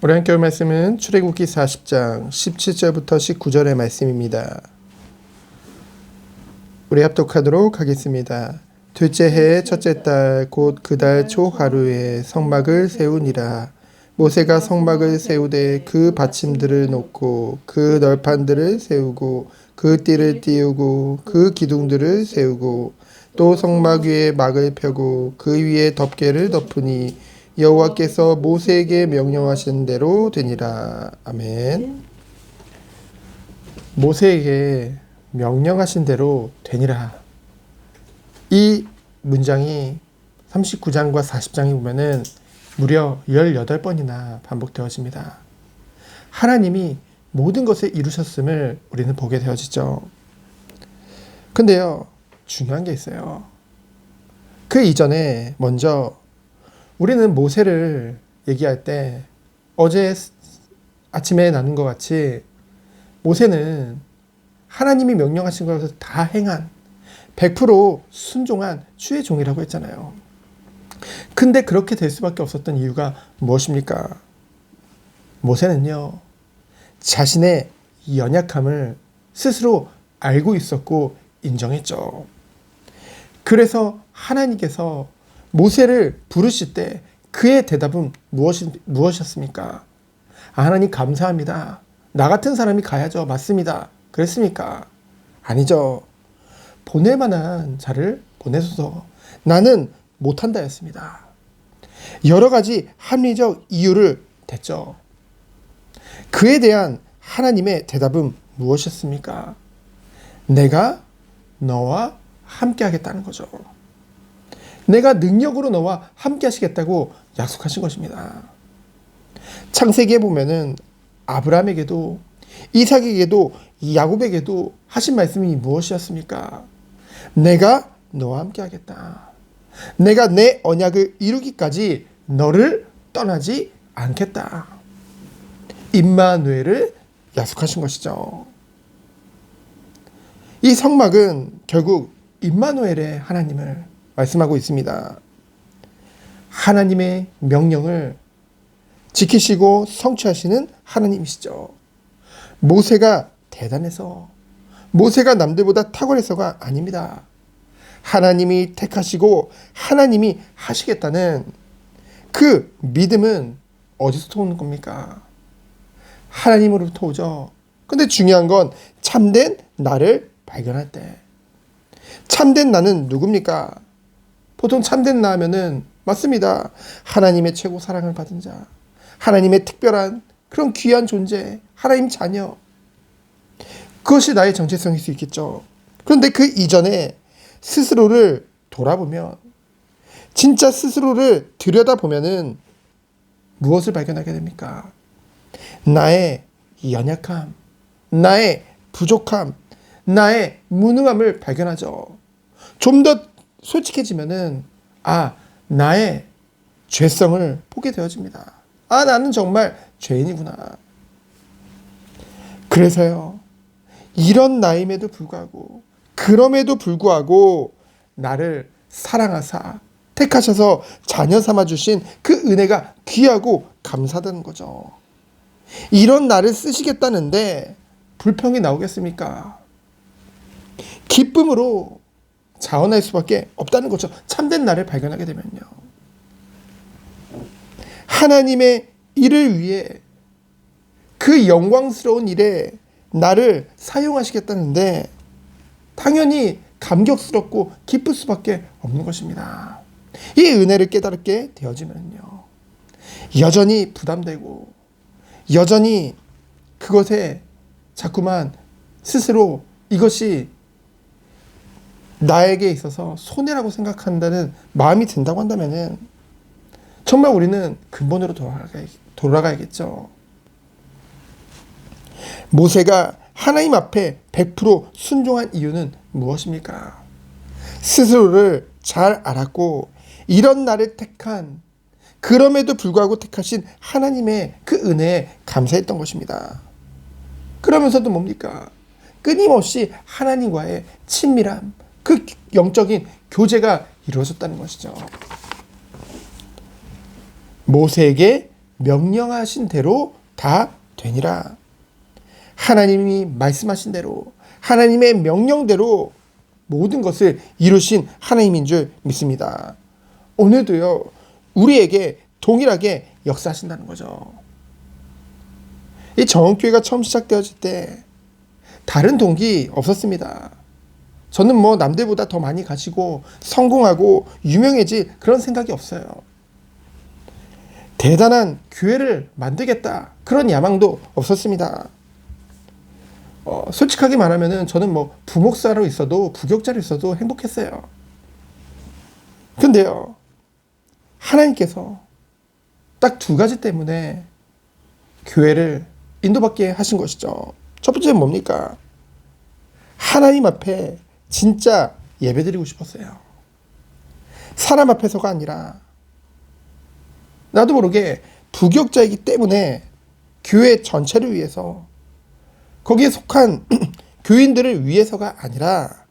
우리 함께 올 말씀은 출애굽기 40장 17절부터 19절의 말씀입니다. 우리 합독하도록 하겠습니다. 둘째 해 첫째 달 곧 그 달 초하루에 성막을 세우니라. 모세가 성막을 세우되 그 받침들을 놓고 그 널판들을 세우고 그 띠를 띄우고 그 기둥들을 세우고 또 성막 위에 막을 펴고 그 위에 덮개를 덮으니 여호와께서 모세에게 명령하신 대로 되니라. 아멘. 모세에게 명령하신 대로 되니라. 이 문장이 39장과 40장에 보면은 무려 18번이나 반복되어집니다. 하나님이 모든 것을 이루셨음을 우리는 보게 되어지죠. 근데요, 중요한 게 있어요. 그 이전에 먼저 우리는 모세를 얘기할 때 어제 아침에 나눈 것 같이 모세는 하나님이 명령하신 것을 다 행한 100% 순종한 주의 종이라고 했잖아요. 근데 그렇게 될 수밖에 없었던 이유가 무엇입니까? 모세는요, 자신의 연약함을 스스로 알고 있었고 인정했죠. 그래서 하나님께서 모세를 부르실 때 그의 대답은 무엇이, 무엇이었습니까? 아, 하나님 감사합니다. 나 같은 사람이 가야죠. 맞습니다. 그랬습니까? 아니죠. 보낼 만한 자를 보내소서. 나는 못한다 였습니다. 여러 가지 합리적 이유를 댔죠. 그에 대한 하나님의 대답은 무엇이었습니까? 내가 너와 함께 하겠다는 거죠. 내가 능력으로 너와 함께 하시겠다고 약속하신 것입니다. 창세기에 보면은 아브라함에게도 이삭에게도 야곱에게도 하신 말씀이 무엇이었습니까? 내가 너와 함께 하겠다. 내가 내 언약을 이루기까지 너를 떠나지 않겠다. 임마누엘을 약속하신 것이죠. 이 성막은 결국 임마누엘의 하나님을 말씀하고 있습니다. 하나님의 명령을 지키시고 성취하시는 하나님이시죠. 모세가 대단해서 모세가 남들보다 탁월해서가 아닙니다. 하나님이 택하시고 하나님이 하시겠다는 그 믿음은 어디서 오는 겁니까? 하나님으로부터 오죠. 근데 중요한 건 참된 나를 발견할 때. 참된 나는 누굽니까? 보통 참된 나 하면은 맞습니다. 하나님의 최고 사랑을 받은 자. 하나님의 특별한 그런 귀한 존재. 하나님 자녀. 그것이 나의 정체성일 수 있겠죠. 그런데 그 이전에 스스로를 돌아보면 진짜 스스로를 들여다보면은 무엇을 발견하게 됩니까? 나의 연약함, 나의 부족함, 나의 무능함을 발견하죠. 좀 더 솔직해지면은 아, 나의 죄성을 보게 되어집니다. 아, 나는 정말 죄인이구나. 그래서요. 이런 나임에도 불구하고 그럼에도 불구하고 나를 사랑하사 택하셔서 자녀 삼아 주신 그 은혜가 귀하고 감사하다는 거죠. 이런 나를 쓰시겠다는데 불평이 나오겠습니까? 기쁨으로 자원할 수밖에 없다는 거죠. 참된 나를 발견하게 되면요. 하나님의 일을 위해 그 영광스러운 일에 나를 사용하시겠다는데 당연히 감격스럽고 기쁠 수밖에 없는 것입니다. 이 은혜를 깨달게 되어지면요. 여전히 부담되고 여전히 그것에 자꾸만 스스로 이것이 나에게 있어서 손해라고 생각한다는 마음이 든다고 한다면은 정말 우리는 근본으로 돌아가, 돌아가야겠죠. 모세가 하나님 앞에 100% 순종한 이유는 무엇입니까? 스스로를 잘 알았고 이런 나를 택한 그럼에도 불구하고 택하신 하나님의 그 은혜에 감사했던 것입니다. 그러면서도 뭡니까? 끊임없이 하나님과의 친밀함, 그 영적인 교제가 이루어졌다는 것이죠. 모세에게 명령하신 대로 다 되니라. 하나님이 말씀하신 대로 하나님의 명령대로 모든 것을 이루신 하나님인 줄 믿습니다. 오늘도요, 우리에게 동일하게 역사하신다는 거죠. 이 정원교회가 처음 시작되어질 때 다른 동기 없었습니다. 저는 뭐 남들보다 더 많이 가지고 성공하고 유명해질 그런 생각이 없어요. 대단한 교회를 만들겠다 그런 야망도 없었습니다. 어, 솔직하게 말하면은 저는 뭐 부목사로 있어도 부격자로 있어도 행복했어요. 근데요 하나님께서 딱 두 가지 때문에 교회를 인도받게 하신 것이죠. 첫 번째는 뭡니까? 하나님 앞에 진짜 예배드리고 싶었어요. 사람 앞에서가 아니라 나도 모르게 부격자이기 때문에 교회 전체를 위해서 거기에 속한 교인들을 위해서가 아니라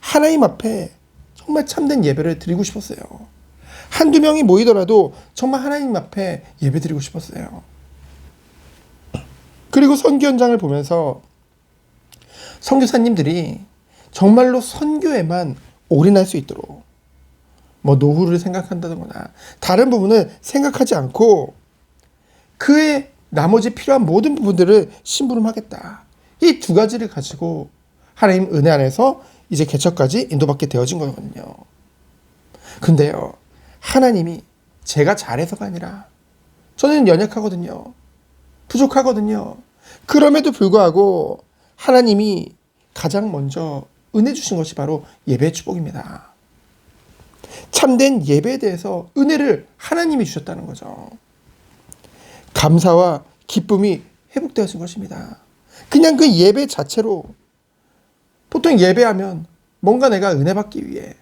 하나님 앞에 정말 참된 예배를 드리고 싶었어요. 한두 명이 모이더라도 정말 하나님 앞에 예배 드리고 싶었어요. 그리고 선교 현장을 보면서 선교사님들이 정말로 선교에만 올인할 수 있도록 뭐 노후를 생각한다거나 다른 부분을 생각하지 않고 그의 나머지 필요한 모든 부분들을 심부름하겠다. 이 두 가지를 가지고 하나님 은혜 안에서 이제 개척까지 인도받게 되어진 거거든요. 근데요, 하나님이 제가 잘해서가 아니라 저는 연약하거든요. 부족하거든요. 그럼에도 불구하고 하나님이 가장 먼저 은혜 주신 것이 바로 예배 축복입니다. 참된 예배에 대해서 은혜를 하나님이 주셨다는 거죠. 감사와 기쁨이 회복되어진 것입니다. 그냥 그 예배 자체로 보통 예배하면 뭔가 내가 은혜 받기 위해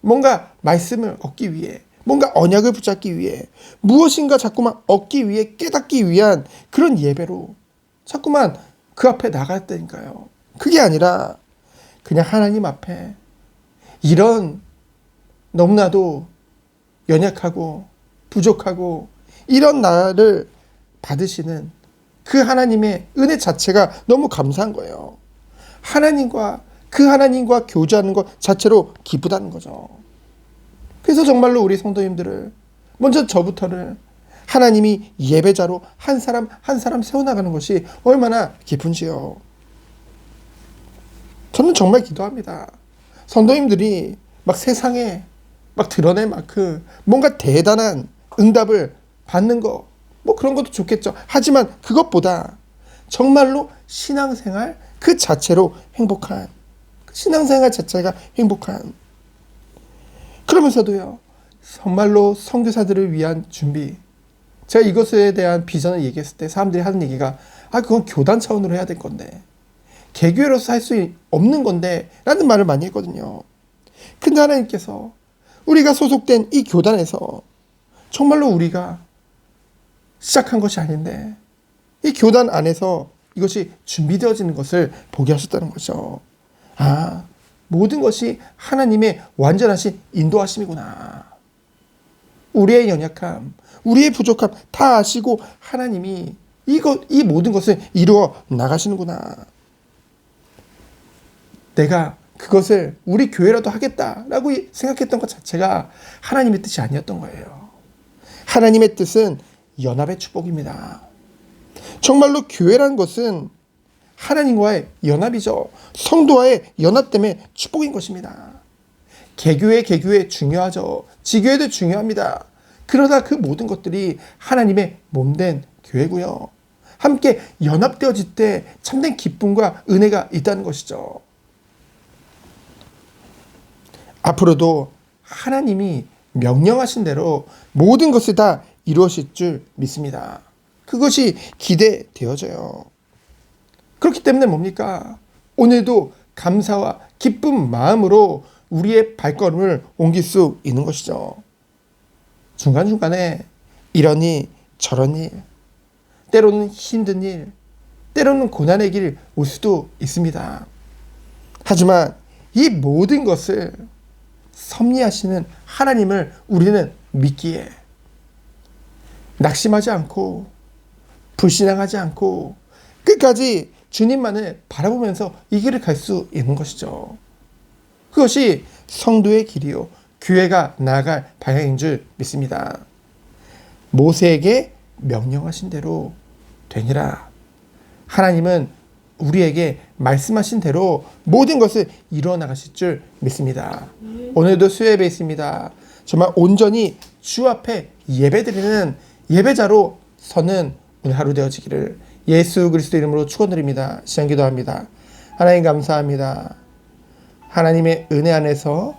뭔가 말씀을 얻기 위해 뭔가 언약을 붙잡기 위해 무엇인가 자꾸만 얻기 위해 깨닫기 위한 그런 예배로 자꾸만 그 앞에 나갔다니까요. 그게 아니라 그냥 하나님 앞에 이런 너무나도 연약하고 부족하고 이런 나를 받으시는 그 하나님의 은혜 자체가 너무 감사한 거예요. 하나님과 그 하나님과 교제하는 것 자체로 기쁘다는 거죠. 그래서 정말로 우리 성도님들을 먼저 저부터를 하나님이 예배자로 한 사람 한 사람 세워나가는 것이 얼마나 기쁜지요. 저는 정말 기도합니다. 성도님들이 막 세상에 막 드러낼 만큼 뭔가 대단한 응답을 받는 거, 뭐 그런 것도 좋겠죠. 하지만 그것보다 정말로 신앙생활 그 자체로 행복한, 신앙생활 자체가 행복한. 그러면서도요, 정말로 선교사들을 위한 준비. 제가 이것에 대한 비전을 얘기했을 때 사람들이 하는 얘기가, 아, 그건 교단 차원으로 해야 될 건데. 개교회로서 할 수 없는 건데. 라는 말을 많이 했거든요. 근데 하나님께서 우리가 소속된 이 교단에서 정말로 우리가 시작한 것이 아닌데 이 교단 안에서 이것이 준비되어지는 것을 보게 하셨다는 거죠. 아, 모든 것이 하나님의 완전하신 인도하심이구나. 우리의 연약함, 우리의 부족함 다 아시고 하나님이 이것 이 모든 것을 이루어 나가시는구나. 내가 그것을 우리 교회라도 하겠다라고 생각했던 것 자체가 하나님의 뜻이 아니었던 거예요. 하나님의 뜻은 연합의 축복입니다. 정말로 교회란 것은 하나님과의 연합이죠. 성도와의 연합 때문에 축복인 것입니다. 개교회, 개교회 중요하죠. 지교회도 중요합니다. 그러다 그 모든 것들이 하나님의 몸된 교회고요. 함께 연합되어질 때 참된 기쁨과 은혜가 있다는 것이죠. 앞으로도 하나님이 명령하신 대로 모든 것을 다 이루어질 줄 믿습니다. 그것이 기대되어져요. 그렇기 때문에 뭡니까? 오늘도 감사와 기쁜 마음으로 우리의 발걸음을 옮길 수 있는 것이죠. 중간중간에 이러니 저러니 때로는 힘든 일, 때로는 고난의 길 올 수도 있습니다. 하지만 이 모든 것을 섭리하시는 하나님을 우리는 믿기에 낙심하지 않고 불신앙하지 않고 끝까지 주님만을 바라보면서 이 길을 갈 수 있는 것이죠. 그것이 성도의 길이요. 교회가 나아갈 방향인 줄 믿습니다. 모세에게 명령하신 대로 되니라. 하나님은 우리에게 말씀하신 대로 모든 것을 이루어 나가실 줄 믿습니다. 오늘도 수요예배 있습니다. 정말 온전히 주 앞에 예배드리는 예배자로 서는 오늘 하루 되어지기를 예수 그리스도 이름으로 축원드립니다. 시간 기도합니다. 하나님 감사합니다. 하나님의 은혜 안에서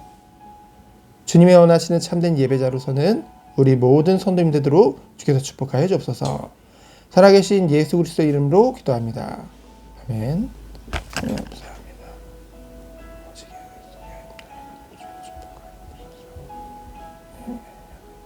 주님의 원하시는 참된 예배자로서는 우리 모든 성도님들로 주께서 축복하여 주옵소서. 살아계신 예수 그리스도 이름으로 기도합니다. 아멘. 아멘.